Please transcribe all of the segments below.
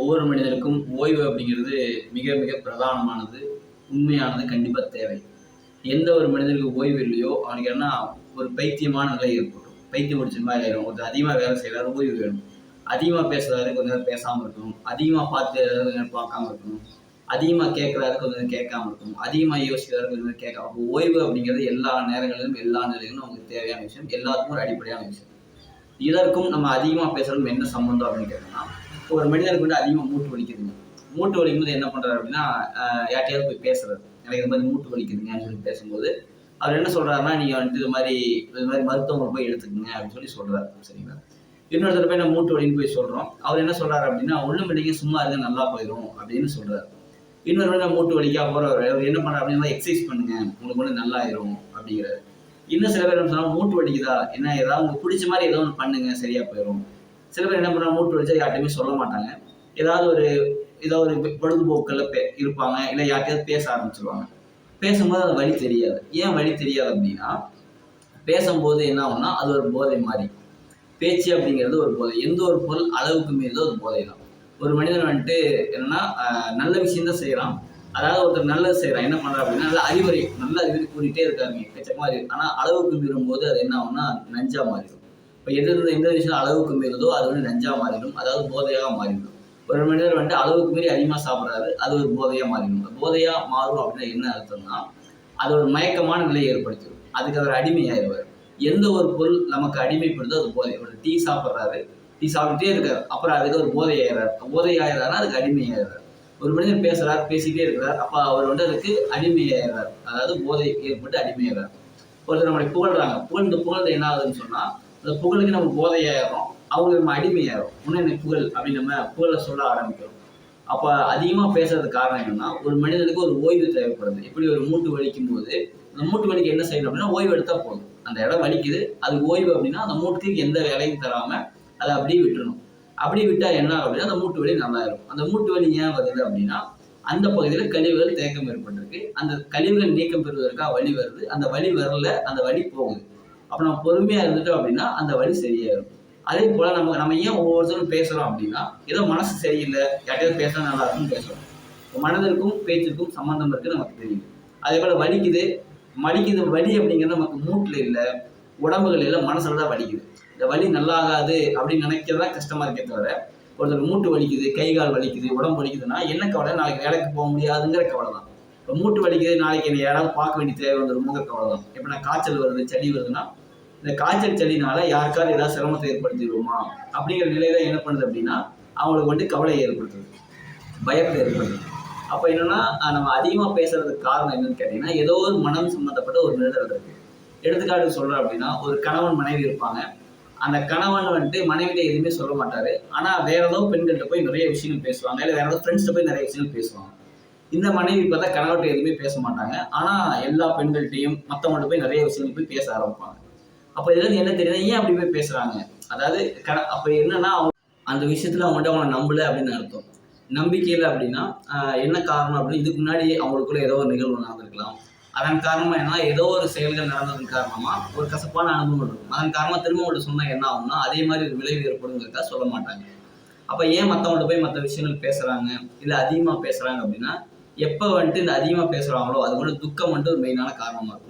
ஒவ்வொரு மனிதனுக்கும் ஓய்வு அப்படிங்கிறது மிக மிக பிரதானமானது உண்மையானது கண்டிப்பாக தேவை. எந்த ஒரு மனிதனுக்கு ஓய்வு இல்லையோ அவனுக்கு என்ன ஒரு பைத்தியமான நிலை ஏற்படும். பைத்தியம் முடிச்ச மாதிரி ஆயிரும். கொஞ்சம் அதிகமாக வேலை செய்கிறாரு ஓய்வு வேணும். அதிகமாக பேசுகிறாரு கொஞ்ச நேரம் பேசாமல் இருக்கணும். அதிகமாக பார்த்து கொஞ்ச நேரம் பார்க்காம இருக்கணும். அதிகமாக கேட்குறாரு கொஞ்ச நேரம் கேட்காம இருக்கணும். அதிகமாக யோசிக்கிறாரு கொஞ்ச நேரம் கேட்காம அப்போ ஓய்வு அப்படிங்கிறது எல்லா நேரங்களிலும் எல்லா நிலையிலும் அவங்களுக்கு தேவையான விஷயம். எல்லாத்துக்கும் ஒரு அடிப்படையான விஷயம். இதற்கும் நம்ம அதிகமாக பேசுறதும் என்ன சம்மந்தம் அப்படின்னு கேட்டோம்னா ஒரு மனிதனுக்கு வந்து அதிகமாக மூட்டு வலிக்குதுங்க. மூட்டு வலிக்கும்போது என்ன பண்ணுறாரு அப்படின்னா ஆஹ் யார்கிட்டயாவது போய் பேசுறது எனக்கு இது மாதிரி மூட்டு வலிக்குதுங்கன்னு சொல்லி பேசும்போது அவர் என்ன சொல்கிறாருன்னா நீங்கள் வந்துட்டு இது மாதிரி இது மாதிரி மருத்துவங்களை போய் எடுத்துக்கங்க அப்படின்னு சொல்லி சொல்கிறாரு சரிங்களா? இன்னொருத்தர் போய் நம்ம மூட்டு வலின்னு போய் சொல்கிறோம் அவர் என்ன சொல்கிறாரு அப்படின்னா ஒன்றும் இல்லைங்க சும்மா இருங்க நல்லா போயிடும் அப்படின்னு சொல்கிறார் இன்னொரு நான் மூட்டு வலிக்காக போகிறவர் அவர் என்ன பண்ணுறாரு அப்படின்னா எக்ஸசைஸ் பண்ணுங்க உங்களுக்கு ஒன்று நல்லா ஆயிரும் அப்படிங்கிறாரு. இன்னும் சில பேர் என்ன சொன்னால் மூட்டு வலிக்குதா? என்ன ஏதாவது உங்களுக்கு பிடிச்ச மாதிரி ஏதோ ஒன்று பண்ணுங்க சரியா போயிடும் சில பேர் என்ன பண்ணுறாங்க மூட்டு வச்சா யார்ட்டையுமே சொல்ல மாட்டாங்க. ஏதாவது ஒரு ஏதோ ஒரு பொழுதுபோக்கில் பே இருப்பாங்க இல்லை யார்கிட்டயாவது பேச ஆரம்பிச்சிருவாங்க. பேசும்போது அது வழி தெரியாது. ஏன் வழி தெரியாது அப்படின்னா பேசும்போது என்ன ஆகும்னா அது ஒரு போதை மாதிரி. பேச்சு அப்படிங்கிறது ஒரு போதை. எந்த ஒரு பொருள் அளவுக்கு மீறதோ அது போதை தான். ஒரு மனிதன் வந்துட்டு என்னன்னா நல்ல விஷயம் தான் செய்கிறான் அதாவது ஒருத்தர் நல்லது செய்கிறான் என்ன பண்ணுறான் அப்படின்னா நல்ல அறிவுரை நல்ல அறிவுரை கூட்டிகிட்டே இருக்காங்க. மாதிரி இருக்கு. ஆனால் அளவுக்கு மீறும் போது அது என்ன ஆகும்னா நஞ்சா மாறிடும். இப்போ எது எந்த விஷயம் அளவுக்கு மீறுதோ அது வந்து நஞ்சாக மாறிடும். அதாவது போதையாக மாறிடும் ஒரு மனிதர் வந்துட்டு அளவுக்கு மீறி அதிகமாக சாப்பிட்றாரு அது ஒரு போதையாக மாறிடும். போதையாக மாறும் அப்படின்னா என்ன அர்த்தம்னா அது ஒரு மயக்கமான நிலையை ஏற்படுத்திடும் அதுக்கு அவர் அடிமையாயிருவார். எந்த ஒரு பொருள் நமக்கு அடிமைப்படுதோ அது போதை. ஒரு டீ சாப்பிட்றாரு டீ சாப்பிட்டுட்டே இருக்காரு. அப்புறம் அதுக்கு ஒரு போதை ஆயிடுறார் போதை ஆயிடுறாருன்னா அதுக்கு அடிமையாயிடுறார். ஒரு மனிதன் பேசுகிறார் பேசிக்கிட்டே இருக்கிறார். அப்போ அவர் வந்து அதுக்கு அடிமையாயிடுறார். அதாவது போதை ஏற்பட்டு அடிமையாகிறார் ஒருத்தர் நம்மளை புகழ்றாங்க. புகழ்ந்து புகழ்ந்து என்ன ஆகுதுன்னு சொன்னால் அந்த புகழுக்கு நம்ம போதையாயிரும் அவங்க நம்ம அடிமையாயிரும் இன்னும் எனக்கு புகழ் அப்படின்னு நம்ம புகழை சொல்ல ஆரம்பிக்கிறோம். அப்போ அதிகமாக பேசுறதுக்கு காரணம் என்னன்னா ஒரு மனிதனுக்கு ஒரு ஓய்வு தேவைப்படுது. இப்படி ஒரு மூட்டு வலிக்கும் போது அந்த மூட்டு வலிக்கு என்ன செய்யணும் அப்படின்னா ஓய்வு எடுத்தால் போதும். அந்த இடம் வலிக்குது. அது ஓய்வு அப்படின்னா அந்த மூட்டுக்கு எந்த வேலையும் தராமல் அதை அப்படியே விட்டுறணும். அப்படியே விட்டால் என்ன ஆகும் அப்படின்னா அந்த மூட்டு வலி நல்லா இருக்கும் அந்த மூட்டு வலி ஏன் வருது அப்படின்னா அந்த பகுதியில் கழிவுகள் தேக்கம் ஏற்பட்டிருக்கு. அந்த கழிவுகள் நீக்கம் பெறுவதற்காக வலி வருது. அந்த வலி வரல அந்த வலி போகுது. அப்போ நம்ம பொறுமையாக இருந்துட்டோம் அப்படின்னா அந்த வலி சரியாயிடும் அதே போல் நம்ம நம்ம ஏன் ஒவ்வொருத்தரும் பேசுகிறோம் அப்படின்னா ஏதோ மனசு சரியில்லை யார்ட்டையாவது பேசினா நல்லா இருக்கும்னு பேசுகிறோம் மனதிற்கும் பேச்சுக்கும் சம்மந்தம் இருக்குது நமக்கு தெரியும் அதே போல் வலிக்குது வலிக்குது வலி அப்படிங்கிறது நமக்கு மூட்டில் இல்லை உடம்புகள் இல்லை மனசுல தான் வலிக்குது. இந்த வலி நல்லாகாது அப்படின்னு நினைக்கிறதா கஷ்டமாக இருக்கே தவிர ஒருத்தர் மூட்டு வலிக்குது கை கால் வலிக்குது உடம்பு வலிக்குதுன்னா என்ன கவலை? நாளைக்கு வேலைக்கு போக முடியாதுங்கிற கவலை தான். இப்போ மூட்டு வலிக்குது நாளைக்கு என்னை யாராவது பார்க்க வேண்டிய தேவை வந்துருமோங்கிற கவலை தான். இப்போ நான் காய்ச்சல் வருது சளி வருதுன்னா இந்த காய்ச்சல் சளினால யாருக்காவது ஏதாவது சிரமத்தை ஏற்படுத்திடுவோமா? அப்படிங்கிற நிலையில என்ன பண்ணுது அப்படின்னா அவங்களுக்கு வந்து கவலை ஏற்படுத்துது. பயத்தை ஏற்படுத்துது. அப்போ என்னன்னா நம்ம அதிகமாக பேசுறதுக்கு காரணம் என்னன்னு கேட்டீங்கன்னா ஏதோ ஒரு மனம் சம்மந்தப்பட்ட ஒரு நிழல் இருக்கு. எடுத்துக்காட்டு சொல்கிறேன் அப்படின்னா ஒரு கணவன் மனைவி இருப்பாங்க. அந்த கணவன் வந்துட்டு மனைவிட்ட எதுவுமே சொல்ல மாட்டாரு. ஆனால் வேற ஏதோ பெண்கள்கிட்ட போய் நிறைய விஷயங்கள் பேசுவாங்க. இல்லை வேற ஏதோ ஃப்ரெண்ட்ஸ்கிட்ட போய் நிறைய விஷயங்கள் பேசுவாங்க. இந்த மனைவி பார்த்தா கணவர்கிட்ட எதுவுமே பேச மாட்டாங்க. ஆனால் எல்லா பெண்கள்கிட்டையும் மற்றவங்கள்ட்ட போய் நிறைய விஷயங்கள் போய் பேச ஆரம்பிப்பாங்க. அப்போ இதுல என்ன தெரியுது? ஏன் அப்படி போய் பேசுறாங்க? அதாவது கண அப்போ என்னன்னா அவங்க அந்த விஷயத்துல அவங்கள்ட்ட அவங்கள நம்பல அப்படின்னு அர்த்தம். நம்பிக்கையில் அப்படின்னா என்ன காரணம் அப்படின்னு இதுக்கு முன்னாடி அவங்களுக்குள்ள ஏதோ ஒரு நிகழ்வு நடந்திருக்கலாம். அதன் காரணமா என்ன ஏதோ ஒரு செயல்கள் நடந்ததன் காரணமா ஒரு கசப்பான அனுபவம் இருக்கும். அதன் காரணமா திரும்ப அவங்கள்ட்ட சொன்னா என்ன ஆகும்னா அதே மாதிரி ஒரு விளைவு ஏற்படுங்கிறதா சொல்ல மாட்டாங்க. அப்ப ஏன் மற்றவங்கள்ட்ட போய் மற்ற விஷயங்கள் பேசுறாங்க? இல்லை அதிகமா பேசுறாங்க அப்படின்னா எப்போ வந்துட்டு இந்த அதிகமா பேசுறாங்களோ அது மட்டும் துக்கம் வந்துட்டு ஒரு மெயினான காரணமா இருக்கும்.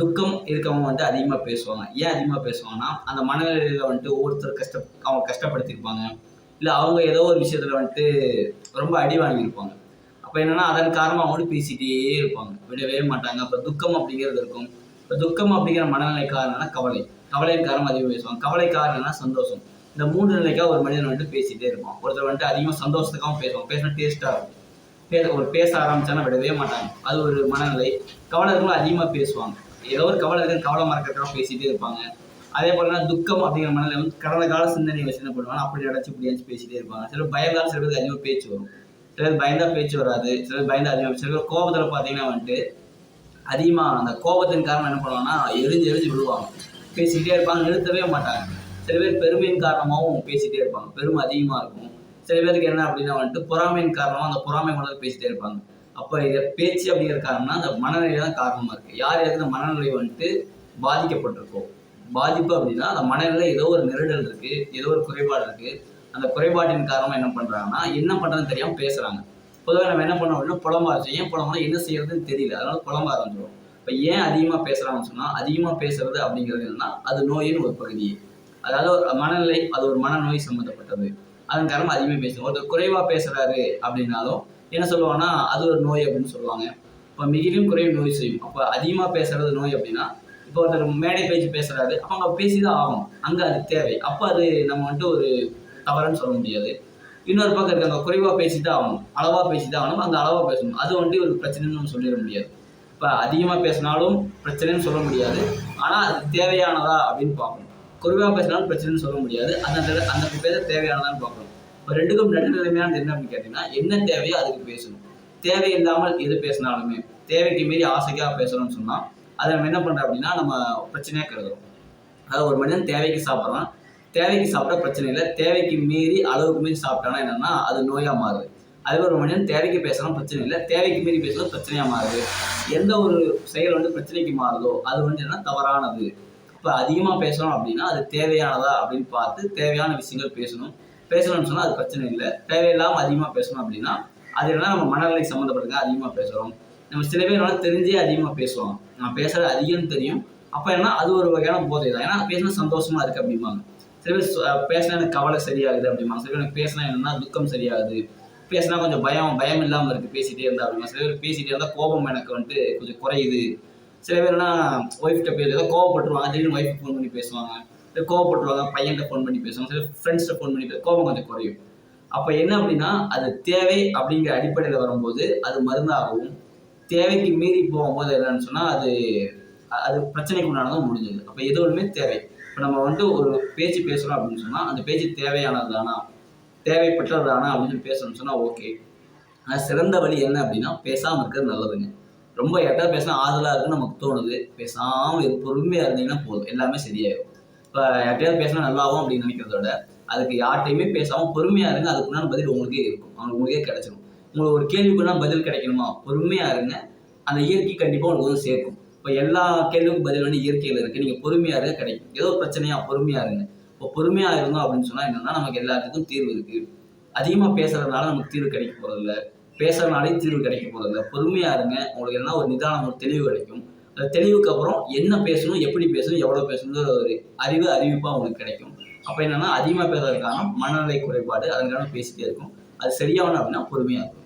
துக்கம் இருக்கவங்க வந்துட்டு அதிகமாக பேசுவாங்க. ஏன் அதிகமாக பேசுவாங்கன்னா அந்த மனநிலையில் வந்துட்டு ஒவ்வொருத்தர் கஷ்ட அவங்க கஷ்டப்படுத்தியிருப்பாங்க. இல்லை அவங்க ஏதோ ஒரு விஷயத்தில் வந்துட்டு ரொம்ப அடி வாங்கியிருப்பாங்க. அப்போ என்னென்னா அதன் காரணமாக அவங்களும் பேசிகிட்டே இருப்பாங்க. விடவே மாட்டாங்க. அப்போ துக்கம் அப்படிங்கிறது இருக்கும். இப்போ துக்கம் அப்படிங்கிற மனநிலை காரணம்னா கவலை. கவலையின் காரணம் அதிகமாக பேசுவாங்க. கவலை காரணம்னா சந்தோஷம். இந்த மூன்று நிலைக்காக ஒரு மனிதன் வந்துட்டு பேசிகிட்டே இருப்பான். ஒருத்தர் வந்துட்டு அதிகமாக சந்தோஷத்துக்காகவும் பேசுவான். பேசினா டேஸ்ட்டாக இருக்கும். பேச ஒரு பேச ஆரம்பித்தானா விடவே மாட்டாங்க. அது ஒரு மனநிலை. கவலை இருக்கவங்க அதிகமாக பேசுவாங்க. ஏதோ ஒரு கவலை இருக்கு கவலை மறக்கிறதுக்காக பேசிட்டே இருப்பாங்க. அதே போல துக்கம் அப்படிங்கிற மனநிலை வந்து கடந்த கால சிந்தனை வச்சு என்ன பண்ணுவாங்க அப்படி அடைச்சு இப்படியாச்சு பேசிட்டே இருப்பாங்க. சில பயந்தாலும் சில பேருக்கு அதிகமாக பேச்சு வரும். சில பேர் பயந்தா பேச்சு வராது. சில பேர் பயந்தா அதிகமாக சில பேர் கோபத்தில் பார்த்தீங்கன்னா வந்துட்டு அதிகமாக அந்த கோபத்தின் காரணம் என்ன பண்ணுவாங்கன்னா எரிஞ்சு எரிஞ்சு விழுவாங்க. பேசிக்கிட்டே இருப்பாங்க நிறுத்தவே மாட்டாங்க. சில பேர் பெருமையின் காரணமாகவும் பேசிட்டே இருப்பாங்க. பெருமை அதிகமாக இருக்கும். சில பேருக்கு என்ன அப்படின்னா வந்துட்டு பொறாமையின் காரணமாக அந்த பொறாமை கொண்டு பேசிட்டே இருப்பாங்க. அப்போ இதை பேச்சு அப்படிங்கிற காரணம்னா அந்த மனநிலை தான் காரணமாக இருக்குது யார் யாருக்கு இந்த மனநிலை வந்துட்டு பாதிக்கப்பட்டிருக்கோ. பாதிப்பு அப்படின்னா அந்த மனநிலை ஏதோ ஒரு நெருடல் இருக்குது ஏதோ ஒரு குறைபாடு இருக்குது அந்த குறைபாட்டின் காரணமாக என்ன பண்ணுறாங்கன்னா என்ன பண்ணுறதுன்னு தெரியாமல் பேசுகிறாங்க பொதுவாக நம்ம என்ன பண்ணோம் அப்படின்னா புலம்ப ஆரம்பிச்சோம். ஏன் புலம்புனா என்ன செய்யறதுன்னு தெரியல. அதனால புலம்ப ஆரம்பிச்சிடும் இப்போ ஏன் அதிகமாக பேசுகிறாங்கன்னு சொன்னால் அதிகமாக பேசுறது அப்படிங்கிறது என்னன்னா அது நோயின் ஒரு பகுதி. அதாவது ஒரு மனநிலை அது ஒரு மனநோய் சம்மந்தப்பட்டது அதன் காரணமாக அதிகமாக பேசுவோம் ஒருத்தர் குறைவாக பேசுகிறாரு அப்படின்னாலும் என்ன சொல்லுவாங்கன்னா அது ஒரு நோய் அப்படின்னு சொல்லுவாங்க. இப்போ மிகிலும் குறைவு நோய் செய்யும் அப்போ அதிகமாக பேசுறது நோய் அப்படின்னா இப்போ ஒருத்தர் மேடை பேச்சு பேசுறாரு அப்போ அவங்க பேசிதான் ஆகும் அங்கே அது தேவை. அப்போ அது நம்ம வந்துட்டு ஒரு தவறுன்னு சொல்ல முடியாது. இன்னொரு பக்கம் இருக்காங்க பேசி தான் ஆகணும். அளவாக பேசி தான் ஆகணும் அந்த அளவாக பேசணும். அது வந்துட்டு ஒரு பிரச்சனைன்னு நம்ம சொல்லிட முடியாது. இப்போ அதிகமாக பேசினாலும் பிரச்சனைன்னு சொல்ல முடியாது. ஆனால் அது தேவையானதா அப்படின்னு பார்க்கணும் குறைவாக பேசினாலும் பிரச்சனைன்னு சொல்ல முடியாது. அந்த அந்த பேச தேவையானதான்னு பார்க்கணும் ரெண்டுக்கும் நடுநிலைமையானது என்ன அப்படின்னு கேட்டிங்கன்னா என்ன தேவையோ அதுக்கு பேசணும். தேவையில்லாமல் எது பேசினாலுமே தேவைக்கு மீறி ஆசைக்காக பேசணும்னு சொன்னால் அதை நம்ம என்ன பண்ணுறோம் அப்படின்னா நம்ம பிரச்சனையாக கருதுறோம். அதாவது ஒரு மனிதன் தேவைக்கு சாப்பிட்றான். தேவைக்கு சாப்பிட்டா பிரச்சனை இல்லை தேவைக்கு மீறி அளவுக்கு மீறி சாப்பிட்டானா என்னன்னா அது நோயாக மாறுது. அதே ஒரு மனிதன் தேவைக்கு பேசலாம் பிரச்சனை இல்லை தேவைக்கு மீறி பேசுறது பிரச்சனையாக மாறுது. எந்த ஒரு செயல் வந்து பிரச்சனைக்கு மாறுதோ அது வந்து என்ன தவறானது. இப்போ அதிகமாக பேசணும் அப்படின்னா அது தேவையானதா அப்படின்னு பார்த்து தேவையான விஷயங்கள் பேசணும். பேசணும்னு சொன்னால் அது பிரச்சனை இல்லை. தேவையில்லாமல் அதிகமாக பேசணும் அப்படின்னா அது என்ன நம்ம மனநிலை சம்மந்தப்பட்டதாக அதிகமாக பேசுகிறோம் நம்ம சில பேர் நல்லா தெரிஞ்சே அதிகமாக பேசுவாங்க. நம்ம பேசுறது அதிகம்னு தெரியும். அப்போ என்ன அது ஒரு வகையான போதை தான். ஏன்னா பேசினா சந்தோஷமாக இருக்குது அப்படிம்பாங்க. சில பேர் பேசினா எனக்கு கவலை சரியாகுது அப்படிம்பாங்க. சில பேர் எனக்கு பேசினா என்னென்னா துக்கம் சரியாகுது. பேசினா கொஞ்சம் பயம் பயம் இல்லாமல் இருக்குது பேசிகிட்டே இருந்தா அப்படிமா சில பேர் பேசிகிட்டே இருந்தால் கோபம் எனக்கு வந்துட்டு கொஞ்சம் குறையுது. சில பேர்னா ஒய்ஃப்கிட்ட பேசுறது ஏதோ கோவப்பட்டுருவாங்க. திடீர்னு ஒய்ஃப் ஃபோன் பண்ணி பேசுவாங்க. கோவப்பட்டுருவாங்க பையன்கிட்ட ஃபோன் பண்ணி பேசுவாங்க சில ஃப்ரெண்ட்ஸ்கிட்ட ஃபோன் பண்ணி கோபம் கொஞ்சம் குறையும். அப்போ என்ன அப்படின்னா அது தேவை அப்படிங்கிற அடிப்படையில் வரும்போது அது மருந்தாகவும் தேவைக்கு மீறி போகும்போது என்னன்னு சொன்னால் அது அது பிரச்சனைக்கு உண்டானதும் முடிஞ்சது. அப்போ எது ஒன்றுமே தேவை. இப்போ நம்ம வந்துட்டு ஒரு பேச்சு பேசுகிறோம் அப்படின்னு சொன்னால் அந்த பேச்சு தேவையானது தானா? தேவைப்பட்டது தானா அப்படின்னு சொல்லி பேசணும்னு சொன்னால் ஓகே ஆனால் சிறந்த வழி என்ன அப்படின்னா பேசாமல் இருக்கிறது நல்லதுங்க. ரொம்ப எட்டா பேசினா ஆதலாக இருக்குன்னு நமக்கு தோணுது. பேசாமல் பொறுமையாக இருந்தீங்கன்னா போதும். எல்லாமே சரியாயிடும் இப்போ யார்ட்டையாவது பேசினா நல்லாவும் அப்படின்னு நினைக்கிறத விட அதுக்கு யார்கிட்டையுமே பேசாமல் பொறுமையாக இருங்க அதுக்குண்டான பதில் உங்களுக்கே இருக்கும். அவங்களுக்கு உங்களுக்கே கிடைச்சிடும் உங்களுக்கு ஒரு கேள்விக்குன்னா பதில் கிடைக்கணுமா? பொறுமையாக இருங்க. அந்த இயற்கை கண்டிப்பாக உங்களுக்கு வந்து சேர்க்கும். இப்போ எல்லா கேள்விக்கும் பதில் வந்து இயற்கையில் இருக்குது நீங்கள் பொறுமையாக இருக்க கிடைக்கும். ஏதோ ஒரு பிரச்சனையா பொறுமையாக இருங்க. இப்போ பொறுமையாக இருந்தோம் அப்படின்னு சொன்னால் என்னன்னா நமக்கு எல்லாத்துக்கும் தீர்வு இருக்குது அதிகமாக பேசுறதுனால நமக்கு தீர்வு கிடைக்க போகிறதில்ல பேசுறதுனாலே தீர்வு கிடைக்க போகிறதில்ல பொறுமையாக இருங்க. உங்களுக்கு என்ன ஒரு நிதானம் ஒரு தெளிவு கிடைக்கும். தெளிவுக்கு அப்புறம் என்ன பேசணும் எப்படி பேசணும் எவ்வளோ பேசணுங்கிற ஒரு அறிவு அறிவிப்பாக அவங்களுக்கு கிடைக்கும். அப்போ என்னன்னா அதிகமாக பேசுறதுக்கான மனநிலை குறைபாடு அதனால பேசிட்டே இருக்கும். அது சரியாகணும் அப்படின்னா பொறுமையாக இருக்கும்.